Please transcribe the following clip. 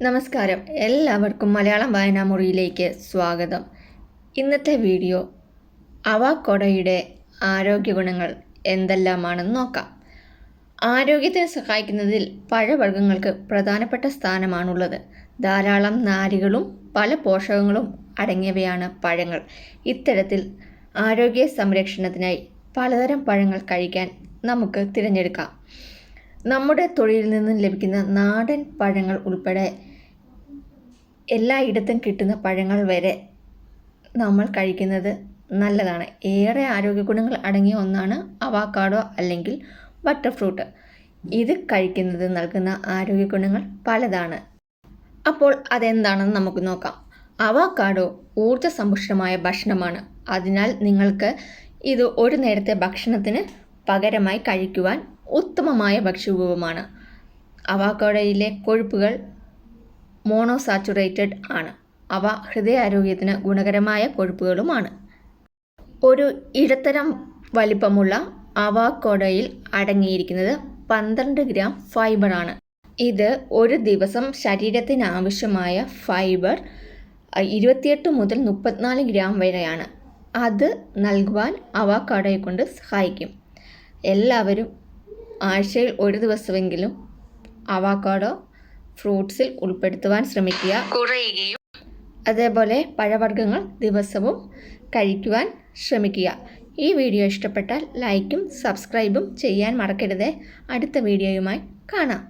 നമസ്കാരം. എല്ലാവർക്കും മലയാളം വായനാ മുറിയിലേക്ക് സ്വാഗതം. ഇന്നത്തെ വീഡിയോ അവാക്കൊടയുടെ ആരോഗ്യ ഗുണങ്ങൾ എന്തെല്ലാമാണെന്ന് നോക്കാം. ആരോഗ്യത്തെ സഹായിക്കുന്നതിൽ പഴവർഗങ്ങൾക്ക് പ്രധാനപ്പെട്ട സ്ഥാനമാണുള്ളത്. ധാരാളം നാരുകളും പല പോഷകങ്ങളും അടങ്ങിയവയാണ് പഴങ്ങൾ. ഇത്തരത്തിൽ ആരോഗ്യ സംരക്ഷണത്തിനായി പലതരം പഴങ്ങൾ കഴിക്കാൻ നമുക്ക് തിരഞ്ഞെടുക്കാം. നമ്മുടെ തൊഴിലിൽ നിന്നും ലഭിക്കുന്ന നാടൻ പഴങ്ങൾ ഉൾപ്പെടെ എല്ലായിടത്തും കിട്ടുന്ന പഴങ്ങൾ വരെ നമ്മൾ കഴിക്കുന്നത് നല്ലതാണ്. ഏറെ ആരോഗ്യ ഗുണങ്ങൾ അടങ്ങിയ ഒന്നാണ് അവാക്കാഡോ അല്ലെങ്കിൽ ബട്ടർഫ്രൂട്ട്. ഇത് കഴിക്കുന്നത് നൽകുന്ന ആരോഗ്യ ഗുണങ്ങൾ പലതാണ്. അപ്പോൾ അതെന്താണെന്ന് നമുക്ക് നോക്കാം. അവാക്കാഡോ ഊർജസമ്പുഷ്ടമായ ഭക്ഷണമാണ്. അതിനാൽ നിങ്ങൾക്ക് ഇത് ഒരു നേരത്തെ ഭക്ഷണത്തിന് പകരമായി കഴിക്കുവാൻ ഉത്തമമായ ഭക്ഷ്യവിഭവമാണ്. അവാക്കാഡോയിലെ കൊഴുപ്പുകൾ മോണോസാച്ചുറേറ്റഡ് ആണ്. അവ ഹൃദയാരോഗ്യത്തിന് ഗുണകരമായ കൊഴുപ്പുകളുമാണ്. ഒരു ഇടത്തരം വലിപ്പമുള്ള അവാക്കോഡയിൽ അടങ്ങിയിരിക്കുന്നത് പന്ത്രണ്ട് ഗ്രാം ഫൈബറാണ് ഇത് ഒരു ദിവസം ശരീരത്തിന് ആവശ്യമായ ഫൈബർ ഇരുപത്തിയെട്ട് മുതൽ മുപ്പത്തിനാല് ഗ്രാം വരെയാണ്. അത് നൽകുവാൻ അവാക്കാഡോയെ കൊണ്ട് സഹായിക്കും. എല്ലാവരും ആഴ്ചയിൽ ഒരു ദിവസമെങ്കിലും അവാക്കാഡോ ഫ്രൂട്ട്സിൽ ഉൾപ്പെടുത്തുവാൻ ശ്രമിക്കുക. കുറയുകയും അതേപോലെ പഴവർഗങ്ങൾ ദിവസവും കഴിക്കുവാൻ ശ്രമിക്കുക. ഈ വീഡിയോ ഇഷ്ടപ്പെട്ടാൽ ലൈക്കും സബ്സ്ക്രൈബും ചെയ്യാൻ മറക്കരുത്. അടുത്ത വീഡിയോയുമായി കാണാം.